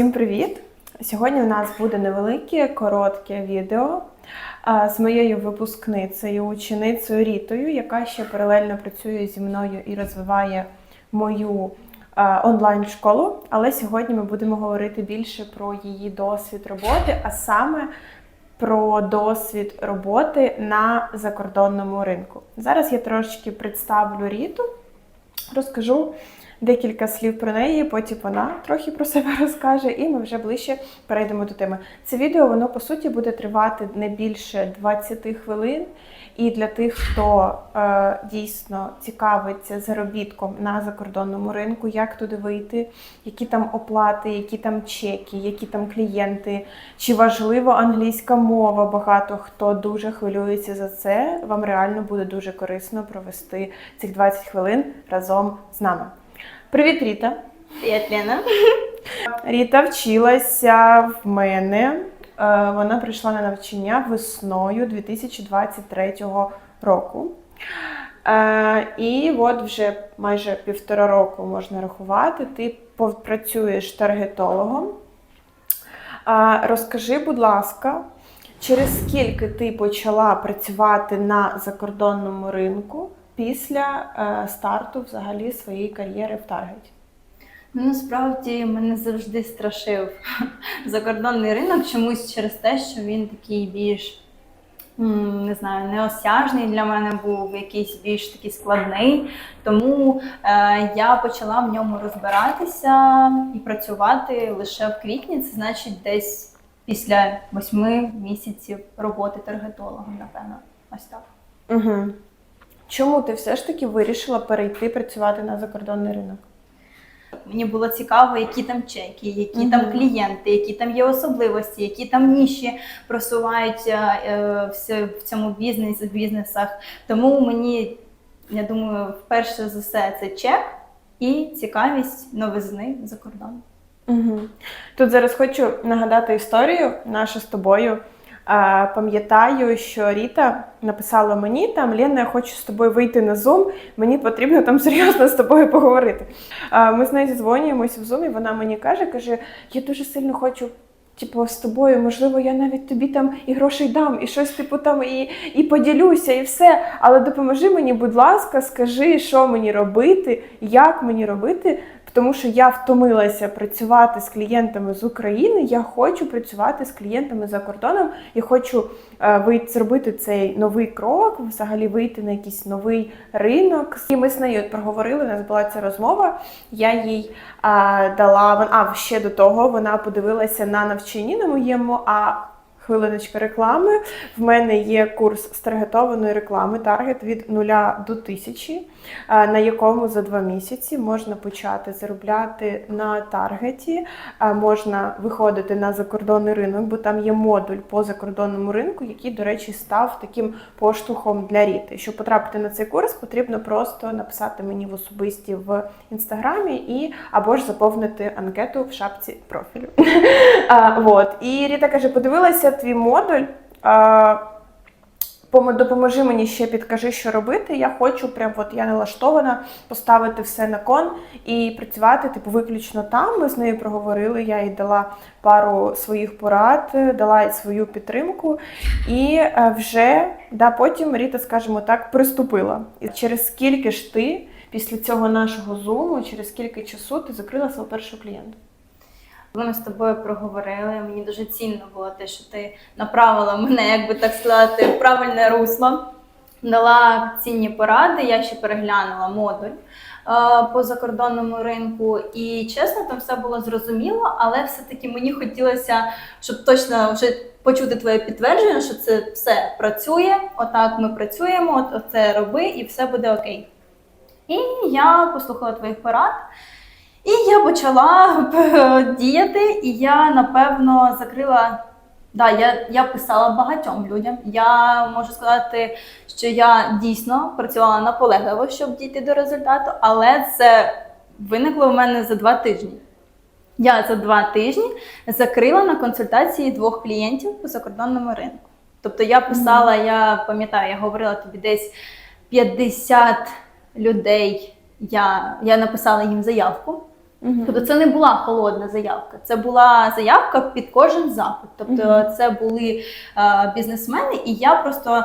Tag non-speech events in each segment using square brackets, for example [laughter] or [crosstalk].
Всім привіт! Сьогодні у нас буде невелике, коротке відео з моєю випускницею, ученицею Рітою, яка ще паралельно працює зі мною і розвиває мою онлайн-школу. Але сьогодні ми будемо говорити більше про її досвід роботи, а саме про досвід роботи на закордонному ринку. Зараз я трошечки представлю Ріту, розкажу декілька слів про неї, потім вона трохи про себе розкаже, і ми вже ближче перейдемо до теми. Це відео воно по суті буде тривати не більше 20 хвилин. І для тих, хто е, дійсно цікавиться заробітком на закордонному ринку, як туди вийти, які там оплати, які там чеки, які там клієнти, чи важлива англійська мова. Багато хто дуже хвилюється за це. Вам реально буде дуже корисно провести цих 20 хвилин разом з нами. Привіт, Ріта! Привет, Лена. Ріта вчилася в мене. Е, Вона прийшла на навчання весною 2023 року. Е, І от вже майже півтора року можна рахувати. Ти пов- працюєш таргетологом. Е, Розкажи, будь ласка, через скільки ти почала працювати на закордонному ринку після е, старту взагалі своєї кар'єри в Таргеті? Ну, насправді мене завжди страшив [laughs] закордонний ринок чомусь через те, що він такий більш не знаю, неосяжний для мене був, якийсь більш такий складний. Тому е, я почала в ньому розбиратися і працювати лише в квітні. Це значить десь після восьми місяців роботи таргетологом, напевно. Ось так. Угу. Чому ти все ж таки вирішила перейти працювати на закордонний ринок? Мені було цікаво, які там чеки, які Мгм. там клієнти, які там є особливості, які там ніші просуваються е, в, цьому бізнесі, в бізнесах. Тому мені, я думаю, вперше за все це чек і цікавість новизни за кордоном. Угу. Тут зараз хочу нагадати історію нашу з тобою. Пам'ятаю, що Ріта написала мені там Лена, я хочу з тобою вийти на Zoom, мені потрібно там серйозно з тобою поговорити. Ми з нею зідзвонюємося в Zoom, і вона мені каже, каже, я дуже сильно хочу. Типу, з тобою, можливо, я навіть тобі там і грошей дам, і щось типу там і, і поділюся, і все. Але допоможи мені, будь ласка, скажи, що мені робити, як мені робити, тому що я втомилася працювати з клієнтами з України. Я хочу працювати з клієнтами за кордоном і хочу е, зробити цей новий крок, взагалі вийти на якийсь новий ринок. І ми з нею проговорили. У нас була ця розмова. Я їй а, дала а ще до того. Вона подивилася на навчанні на моєму. А хвилиночка реклами. В мене є курс з таргетованої реклами таргет від 0 до 1000, на якому за два місяці можна почати заробляти на таргеті, можна виходити на закордонний ринок, бо там є модуль по закордонному ринку, який, до речі, став таким поштовхом для Ріти. Щоб потрапити на цей курс, потрібно просто написати мені в особисті в інстаграмі і або ж заповнити анкету в шапці профілю. [laughs] А. І Ріта каже: подивилася твій модуль. Допоможи мені ще підкажи, що робити. Я хочу, прям от я налаштована поставити все на кон і працювати, типу, виключно там. Ми з нею проговорили. Я їй дала пару своїх порад, дала їй свою підтримку. І е, вже да, потім Ріта, скажімо так, приступила. І через скільки ж ти після цього нашого зуму, через скільки часу ти закрила свого першого клієнта? Ми з тобою проговорили, мені дуже цінно було те, що ти направила мене, як би так сказати, в правильне русло, дала цінні поради. Я ще переглянула модуль е, по закордонному ринку. І чесно, там все було зрозуміло, але все-таки мені хотілося, щоб точно вже почути твоє підтвердження, що це все працює. Отак ми працюємо, от це роби, і все буде окей. І я послухала твоїх порад. І я почала [laughs] діяти, і я напевно закрила. Да, я, я писала багатьом людям. Я можу сказати, що я дійсно працювала наполегливо, щоб дійти до результату, але це виникло в мене за два тижні. Я за два тижні закрила на консультації двох клієнтів по закордонному ринку. Тобто я писала, я пам'ятаю, я говорила тобі десь 50 людей. Я, я написала їм заявку. Мгм. Тобто це не була холодна заявка, це була заявка під кожен запит. Тобто угу. це були е, бізнесмени, і я просто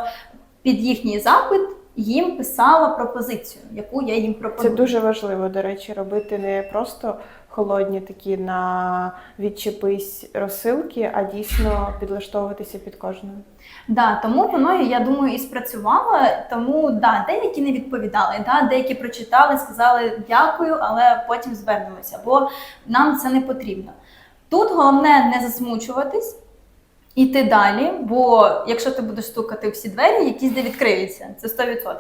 під їхній запит їм писала пропозицію, яку я їм Це дуже важливо, до речі, робити не просто холодні такі на відчепись розсилки, а дійсно підлаштовуватися під кожною. Да, тому воно, я думаю, і спрацювало. Тому да, деякі не відповідали, да, деякі прочитали, сказали дякую, але потім звернемося, бо нам це не потрібно. Тут головне не засмучуватись, іти далі, бо якщо ти будеш стукати всі двері, якісь не відкриються, це 100%.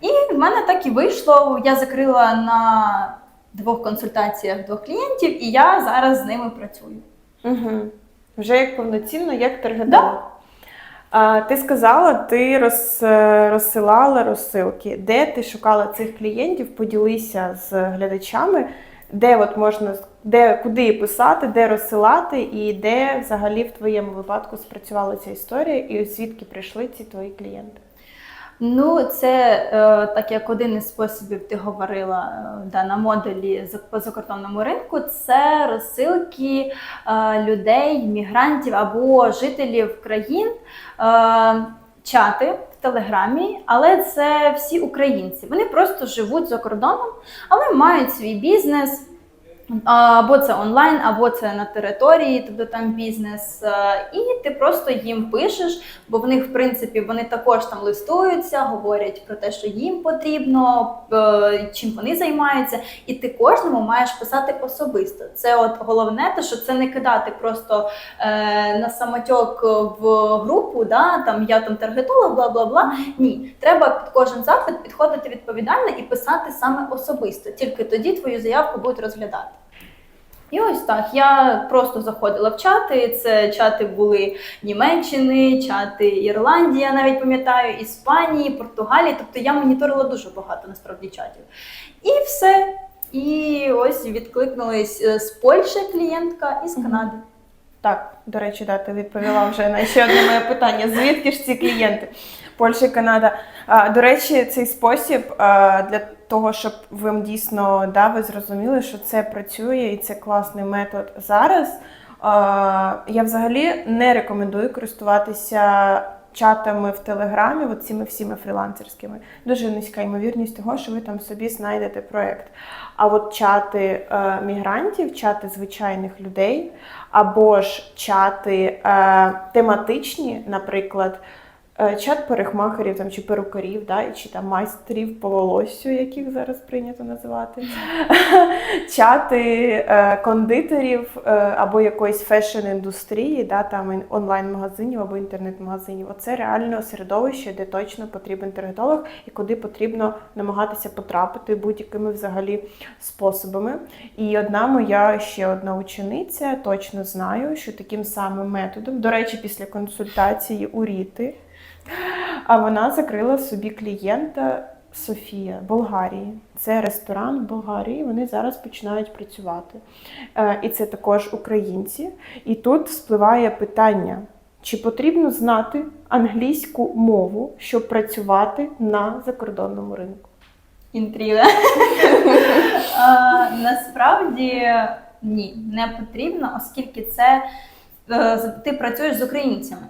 І в мене так і вийшло. Я закрила на двох консультаціях двох клієнтів, і я зараз з ними працюю. Угу. Вже як повноцінно, як таргетолог. А, ти сказала, ти роз, е, розсилала розсилки. Де ти шукала цих клієнтів? Поділися з глядачами, де от можна де куди писати, де розсилати, і де взагалі в твоєму випадку спрацювала ця історія, і звідки прийшли ці твої клієнти? Ну, це е, так як один із способів ти говорила е, да, на модулі за- по закордонному ринку, це розсилки е, людей, мігрантів або жителів країн, чати в Телеграмі, але це всі українці. Вони просто живуть за кордоном, але мають свій бізнес. Або це онлайн, або це на території, тобто там бізнес. І ти просто їм пишеш, бо в них, в принципі, вони також там листуються, говорять про те, що їм потрібно, е, чим вони займаються, і ти кожному маєш писати особисто. Це от головне, те, що це не кидати просто е, на самотьок в групу, да, там я там таргетолог, бла бла бла. Ні, треба під кожен запит підходити відповідально і писати саме особисто. Тільки тоді твою заявку будуть розглядати. І ось так. Я просто заходила в чати. Це чати були Німеччини, чати Ірландії, я навіть пам'ятаю, Іспанії, Португалії. Тобто я моніторила дуже багато насправді чатів. І все. І ось відкликнулись е, з Польщі клієнтка і з Канади. Так, до речі, да, ти відповіла вже на ще одне моє питання: звідки ж ці клієнти? Польща і Канада. А, до речі, цей спосіб а, для того, щоб ви дійсно да, ви зрозуміли, що це працює і це класний метод зараз. Я взагалі не рекомендую користуватися чатами в Телеграмі, цими всіми фрілансерськими. Дуже низька ймовірність того, що ви там собі знайдете проєкт. А от чати е, мігрантів, чати звичайних людей, або ж чати е, тематичні, наприклад, чат парикмахерів там, чи перукарів, да, чи там майстрів по волоссю, яких зараз прийнято називати, [laughs] чати е, кондитерів е, або якоїсь фешн-індустрії, да, там онлайн-магазинів або інтернет-магазинів. Оце реально середовище, де точно потрібен таргетолог і куди потрібно намагатися потрапити будь-якими взагалі способами. І одна моя ще одна учениця точно знаю, що таким самим методом, до речі, після консультації у Ріти, а вона закрила собі клієнта Софія Болгарії. Це ресторан в Болгарії. Вони зараз починають працювати. Е, І це також українці. І тут спливає питання. Чи потрібно знати англійську мову, щоб працювати на закордонному ринку? Інтрига. Насправді ні, не потрібно, оскільки це е, ти працюєш з українцями.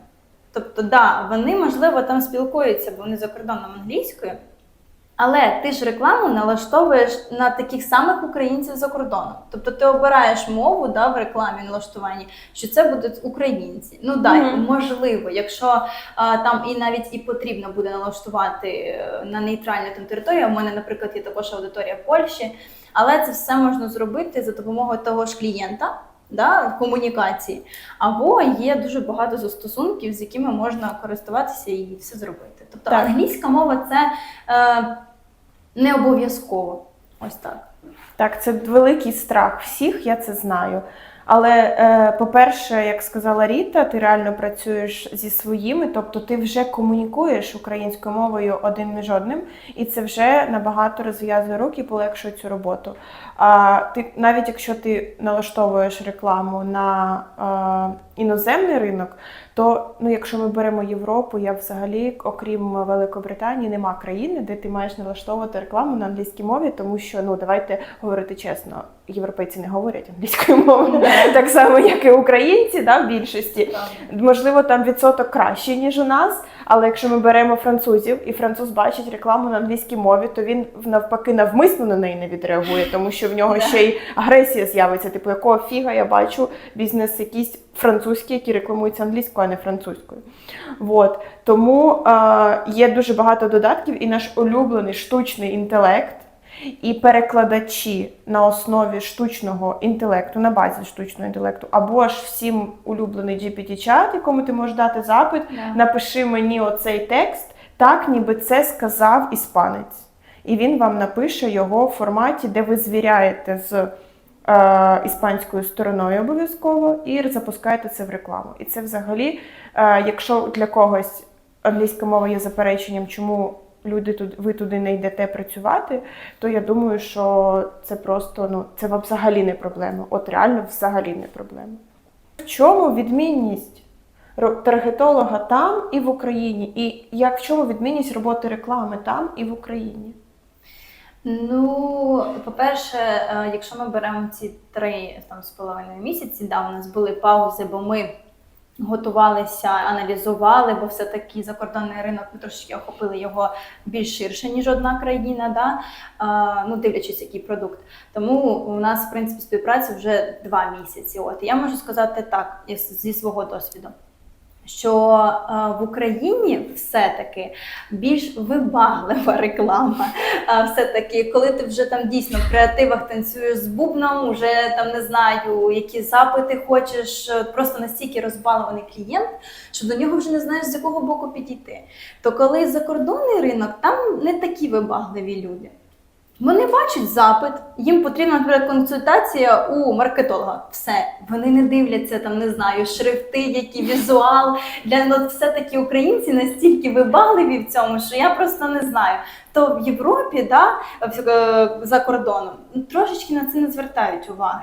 Тобто, да, вони, можливо, там спілкуються, бо вони за кордоном англійською. Але ти ж рекламу налаштовуєш на таких самих українців за кордоном. Тобто ти обираєш мову да, в рекламі налаштуванні, що це будуть українці. Ну да, Мгм. можливо, якщо а, там і навіть і потрібно буде налаштувати е, на нейтральну там територію. У мене, наприклад, є також аудиторія Польщі, але це все можна зробити за допомогою того ж клієнта. Да, комунікації, або є дуже багато застосунків, з якими можна користуватися і все зробити. Тобто Так. англійська мова це е, не обов'язково. Ось так. Так, це великий страх всіх, я це знаю. Але, е, по-перше, як сказала Ріта, ти реально працюєш зі своїми, тобто ти вже комунікуєш українською мовою один між одним, і це вже набагато розв'язує руки і полегшує цю роботу. А ти навіть якщо ти налаштовуєш рекламу на іноземний ринок, то ну, якщо ми беремо Європу, я взагалі, окрім Великобританії, нема країни, де ти маєш налаштовувати рекламу на англійській мові, тому що ну давайте говорити чесно, європейці не говорять англійською мовою, так само як і українці, да, в більшості. Можливо, там відсоток кращий, ніж у нас. Але якщо ми беремо французів, і француз бачить рекламу на англійській мові, то він навпаки навмисно на неї не відреагує, тому що в нього ще й агресія з'явиться. Типу, якого фіга я бачу бізнес якийсь французький, який рекламується англійською, а не французькою. Вот. Тому е, є дуже багато додатків, і наш улюблений штучний інтелект. І перекладачі на основі штучного інтелекту, на базі штучного інтелекту, або ж всім улюблений GPT-чат, якому ти можеш дати запит, Да. напиши мені оцей текст, так ніби це сказав іспанець. І він вам напише його в форматі, де ви звіряєте з іспанською стороною обов'язково і запускаєте це в рекламу. І це взагалі, е, якщо для когось англійська мова є запереченням, чому люди тут ви туди не йдете працювати, то я думаю, що це просто ну це взагалі не проблема. От реально взагалі не проблема. В чому відмінність таргетолога там і в Україні? І як в чому відмінність роботи реклами там і в Україні? Ну, по-перше, е, якщо ми беремо ці три там з половиною місяці, да, у нас були паузи, бо ми готувалися, аналізували, бо все-таки закордонний ринок ми трошки охопили його більш ширше, ніж одна країна, да? ну, дивлячись, який продукт. Тому у нас, в принципі, співпраця вже два місяці. От я можу сказати так, зі свого досвіду. Що е, в Україні все-таки більш вибаглива реклама. Все-таки, коли ти вже там дійсно в креативах танцюєш з бубном, вже там не знаю, які запити хочеш, е, просто настільки розбалований клієнт, що до нього вже не знаєш з якого боку підійти. То коли закордонний ринок, там не такі вибагливі люди. Вони бачать запит, їм потрібна наприклад, консультація у маркетолога. Все, вони не дивляться там, не знаю, шрифти, які візуал. Для нас все-таки українці настільки вибагливі в цьому, що я просто не знаю. То в Європі, да, е, за кордоном, ну, трошечки на це не звертають уваги.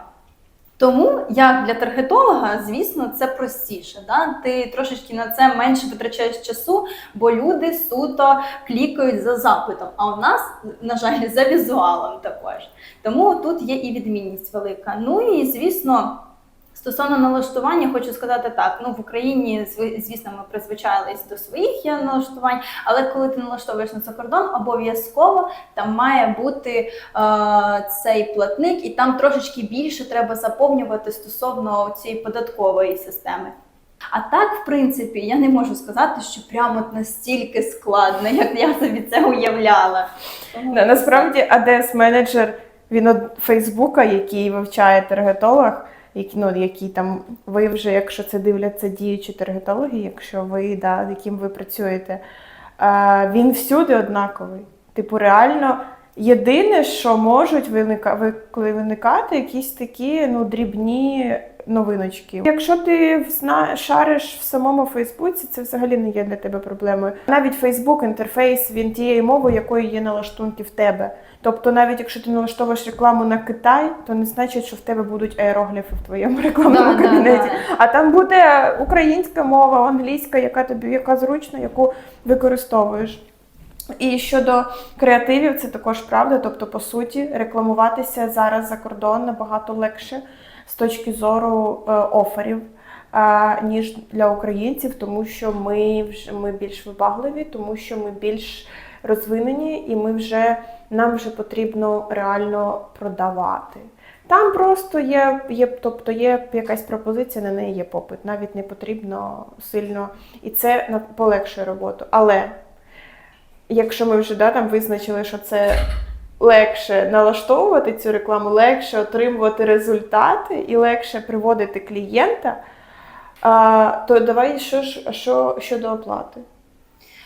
Тому як для таргетолога, звісно, це простіше. Да? Ти трошечки на це менше витрачаєш часу, бо люди суто клікають за запитом. А у нас, на жаль, за візуалом також. Тому тут є і відмінність велика. Ну і звісно. Стосовно налаштування, хочу сказати так: ну в Україні звісно, ми призвичайлись до своїх є налаштувань, але коли ти налаштовуєш на закордон, обов'язково там має бути е, цей платник, і там трошечки більше треба заповнювати стосовно цієї податкової системи. А так, в принципі, я не можу сказати, що прямо настільки складно, як я собі це уявляла. На- Насправді, АДС менеджер він от Фейсбука, який вивчає таргетолог, який, ну, які там ви вже, якщо це дивляться діючі таргетологи, якщо ви да, яким ви працюєте, він всюди однаковий. Типу, реально. Єдине, що можуть виникати, виникати якісь такі ну, дрібні новиночки. Якщо ти зна, шариш в самому Фейсбуці, це взагалі не є для тебе проблемою. Навіть Фейсбук інтерфейс він тієї мови, якої є налаштунки в тебе. Тобто, навіть якщо ти налаштовуєш рекламу на Китай, то не значить, що в тебе будуть аерогліфи в твоєму [laughs] рекламному Да, да, кабінеті. да. А там буде українська мова, англійська, яка тобі яка зручна, яку використовуєш. І щодо креативів, це також правда. Тобто, по суті, рекламуватися зараз за кордон набагато легше з точки зору е, оферів, е, ніж для українців, тому що ми вже ми більш вибагливі, тому що ми більш розвинені, і ми вже нам вже потрібно реально продавати. Там просто є, є, тобто є якась пропозиція, на неї є попит. Навіть не потрібно сильно, і це полегшує роботу. Але якщо ми вже да, там визначили, що це легше налаштовувати цю рекламу, легше отримувати результати і легше приводити клієнта, то давай що ж що щодо оплати.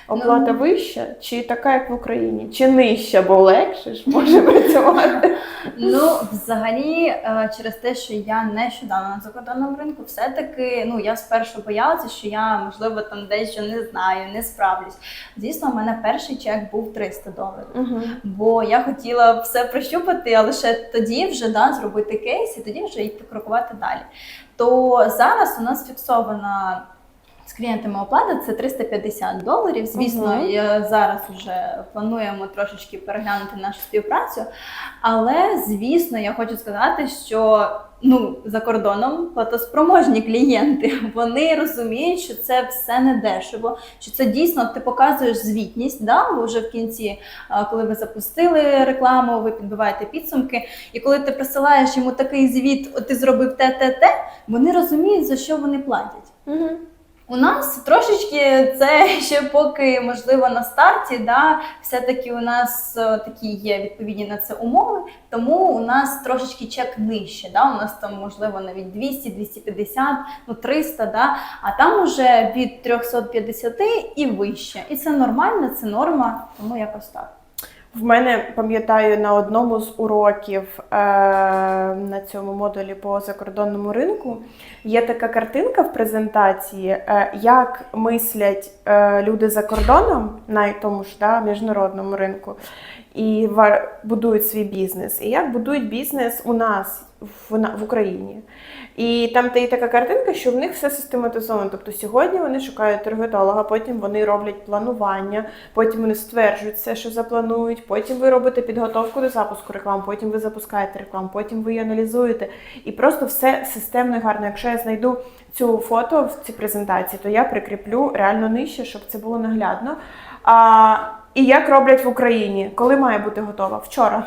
Оплата Ну. вища, чи така, як в Україні, чи нижча, бо легше ж може [laughs] працювати. Ну, взагалі, е, через те, що я нещодавно на закордонному ринку, все-таки ну я спершу боялася, що я можливо там дещо не знаю, не справлюсь. Звісно, у мене перший чек був 300 доларів. Угу. Бо я хотіла все прощупати, а лише тоді вже да, зробити кейс і тоді вже йти крокувати далі. То зараз у нас фіксована з клієнтами оплата це 350 доларів. Звісно, Мгм. я зараз вже плануємо трошечки переглянути нашу співпрацю. Але звісно, я хочу сказати, що ну за кордоном платоспроможні клієнти [laughs] вони розуміють, що це все не дешево, що це дійсно ти показуєш звітність. Да, вже в кінці, коли ви запустили рекламу, ви підбиваєте підсумки, і коли ти присилаєш йому такий звіт, ти зробив те, те, те, вони розуміють за що вони платять. Угу. У нас трошечки це [laughs] ще поки можливо на старті, да, все-таки у нас е, такі є відповідні на це умови, тому у нас трошечки чек нижче. Да, у нас там можливо навіть 200, 250, ну 300, да, а там уже від 350 і вище. І це нормально, це норма, тому якось так. В мене пам'ятаю на одному з уроків е, на цьому модулі по закордонному ринку є така картинка в презентації, е, як мислять е, люди за кордоном на тому ж да, міжнародному ринку і будують свій бізнес, і як будують бізнес у нас в, в Україні. І там та є така картинка, що в них все систематизовано. Тобто сьогодні вони шукають таргетолога, потім вони роблять планування, потім вони стверджують все, що запланують. Потім ви робите підготовку до запуску реклам, потім ви запускаєте рекламу, потім ви її аналізуєте. І просто все системно і гарно. Якщо я знайду цю фото в цій презентації, то я прикріплю реально нижче, щоб це було наглядно. А, і як роблять в Україні, коли має бути готова? Вчора.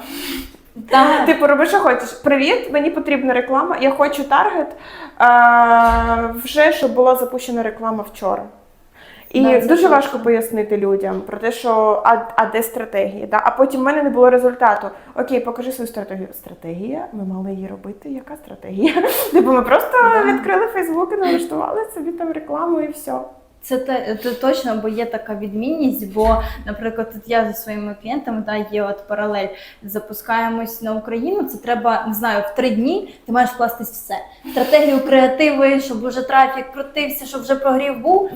Так. Типу, роби, що хочеш. Привіт, мені потрібна реклама. Я хочу таргет. А, вже щоб була запущена реклама вчора. І Да, дуже точно. важко пояснити людям про те, що а, а де стратегія? Да? А потім в мене не було результату. Окей, покажи свою стратегію. Стратегія, ми мали її робити. Яка стратегія? [laughs] Типу, ми просто Да. відкрили Фейсбук і налаштували собі там рекламу і все. Це, те, це точно, бо є така відмінність. Бо, наприклад, тут я зі своїми клієнтами да, є от паралель. Запускаємось на Україну. Це треба не знаю, в три дні ти маєш вкластись все. Стратегію, креативи, щоб вже трафік крутився, щоб вже прогрів був.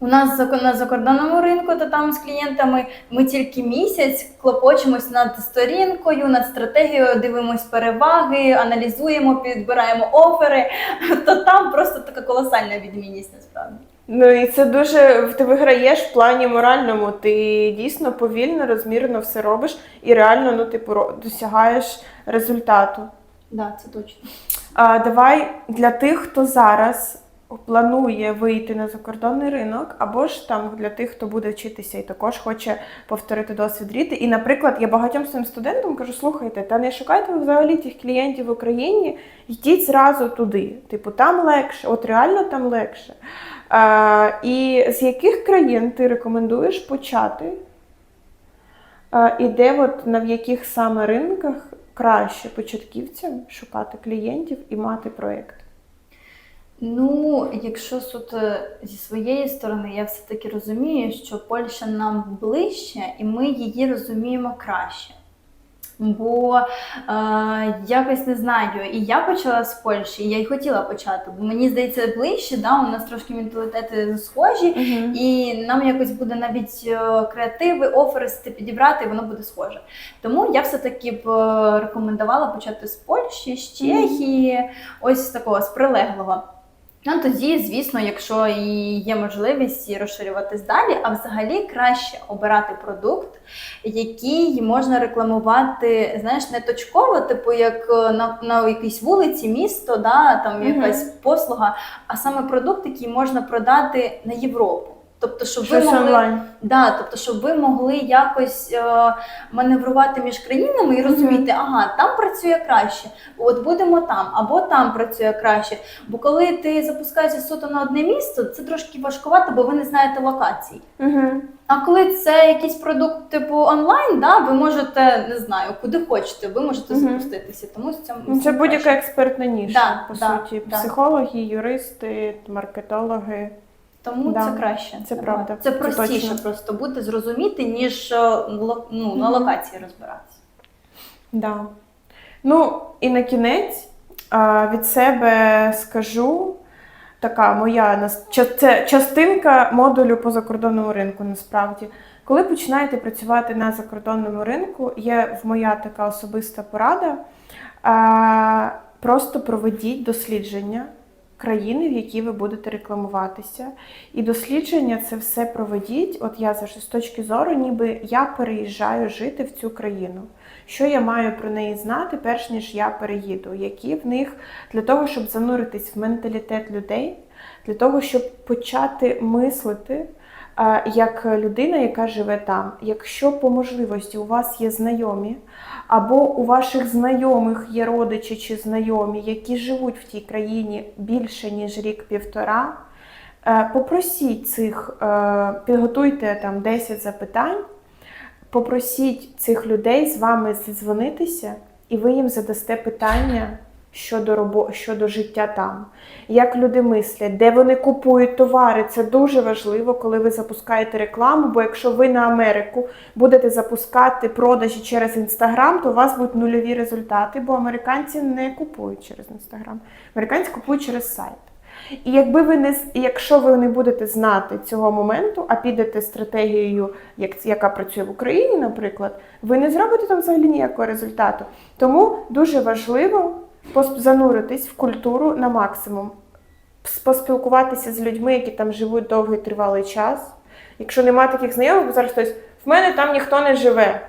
У нас на закордонному ринку, то там з клієнтами ми тільки місяць клопочемось над сторінкою, над стратегією, дивимось переваги, аналізуємо, підбираємо офери. [laughs] То там просто така колосальна відмінність насправді. Ну і це дуже ти виграєш в плані моральному. Ти дійсно повільно, розмірено все робиш і реально ну, типу, досягаєш результату. Да, це точно. А, давай для тих, хто зараз планує вийти на закордонний ринок, або ж там для тих, хто буде вчитися і також хоче повторити досвід Ріти. І, наприклад, я багатьом своїм студентам кажу: слухайте, та не шукайте ви взагалі тих клієнтів в Україні, йдіть зразу туди. Типу, там легше, от реально там легше. І з яких країн ти рекомендуєш почати? І де от на яких саме ринках краще початківцям шукати клієнтів і мати проєкт? Ну, якщо суд е, зі своєї сторони, я все-таки розумію, що Польща нам ближче, і ми її розуміємо краще. Бо е, якось не знаю, і я почала з Польщі, і я й хотіла почати, бо мені здається ближче, да, у нас трошки менталітети схожі, і нам якось буде навіть е, креативи, оферсти підібрати, і воно буде схоже. Тому я все-таки б е, рекомендувала почати з Польщі, з Чехії, ось з такого з прилеглого. Ну тоді, звісно, якщо і є можливість і розширюватись далі, а взагалі краще обирати продукт, який можна рекламувати, знаєш, не точково, типу як е, на, на якійсь вулиці, місто, да, там якась послуга, а саме продукт, який можна продати на Європу. Тобто, щоб ви Щось могли онлайн. Да, тобто, щоб ви могли якось е, маневрувати між країнами і розуміти, ага, там працює краще, от будемо там, або там працює краще. Бо коли ти запускаєшся суто на одне місто, це трошки важкувато, бо ви не знаєте локацій. Угу. А коли це якийсь продукт типу онлайн, да, ви можете не знаю, куди хочете, ви можете Мгм. запуститися. Тому з цьому Ну, це будь-яка експертна ніша, Да, по да, суті. да. Психологи, юристи, маркетологи. Тому Да, це краще. це правда, Це це простіше точно. просто бути зрозуміти, ніж е, ну, на локації розбиратися. Да. Ну, і на кінець від себе скажу. Така моя це частинка модулю по закордонному ринку. Насправді, коли починаєте працювати на закордонному ринку, є в моя така особиста порада. Просто проведіть дослідження країни, в якій ви будете рекламуватися. І дослідження це все проведіть. От я завжди з точки зору, ніби я переїжджаю жити в цю країну. Що я маю про неї знати, перш ніж я переїду? Які в них для того, щоб зануритись в менталітет людей, для того, щоб почати мислити як людина, яка живе там. Якщо по можливості у вас є знайомі, або у ваших знайомих є родичі чи знайомі, які живуть в тій країні більше ніж рік-півтора, е, попросіть цих, е, підготуйте там 10 запитань, попросіть цих людей з вами зідзвонитися, і ви їм задасте питання щодо робо... щодо життя там. Як люди мислять, де вони купують товари. Це дуже важливо, коли ви запускаєте рекламу. Бо якщо ви на Америку будете запускати продажі через інстаграм, то у вас будуть нульові результати, бо американці не купують через інстаграм. Американці купують через сайт. І якби ви не якщо ви не будете знати цього моменту, а підете стратегією, як яка працює в Україні, наприклад, ви не зробите там взагалі ніякого результату. Тому дуже важливо зануритись в культуру на максимум, поспілкуватися з людьми, які там живуть довгий тривалий час. Якщо нема таких знайомих, бо зараз хтось в мене там ніхто не живе.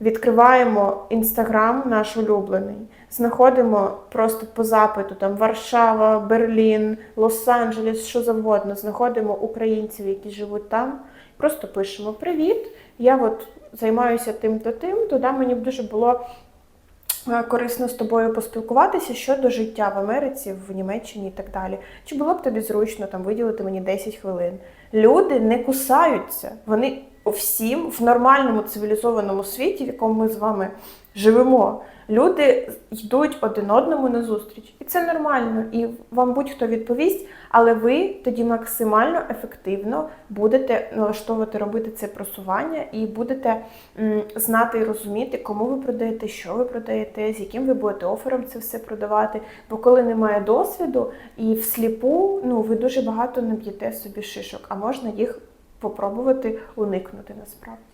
Відкриваємо інстаграм наш улюблений, знаходимо просто по запиту там Варшава, Берлін, Лос-Анджелес, що завгодно. Знаходимо українців, які живуть там. Просто пишемо Привіт! Я от займаюся тим то. Туди мені б дуже було корисно з тобою поспілкуватися щодо життя в Америці, в Німеччині і так далі. Чи було б тобі зручно там виділити мені 10 хвилин? Люди не кусаються. Вони всім в нормальному цивілізованому світі, в якому ми з вами живемо. Люди йдуть один одному на зустріч, і це нормально. І вам будь-хто відповість, але ви тоді максимально ефективно будете налаштовувати робити це просування і будете знати і розуміти, кому ви продаєте, що ви продаєте, з яким ви будете офером це все продавати. Бо коли немає досвіду і всліпу, ну ви дуже багато не б'єте собі шишок, а можна їх попробувати уникнути насправді.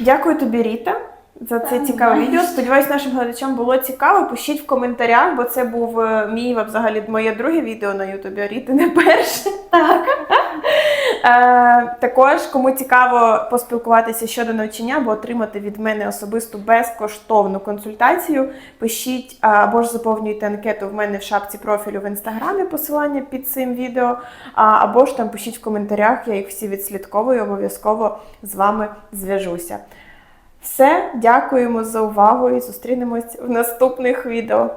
Дякую тобі, Ріта. За це цікаве відео. Сподіваюсь, нашим глядачам було цікаво. Пишіть в коментарях, бо це був е, мій взагалі моє друге відео на Ютубі, а Ріти не перше. [laughs] Так. Е, також, кому цікаво поспілкуватися щодо навчання або отримати від мене особисту безкоштовну консультацію, пишіть або ж заповнюйте анкету в мене в шапці профілю в інстаграмі, посилання під цим відео, або ж там пишіть в коментарях, я їх всі відслідковую, обов'язково з вами зв'яжуся. Все, дякуємо за увагу і зустрінемось в наступних відео.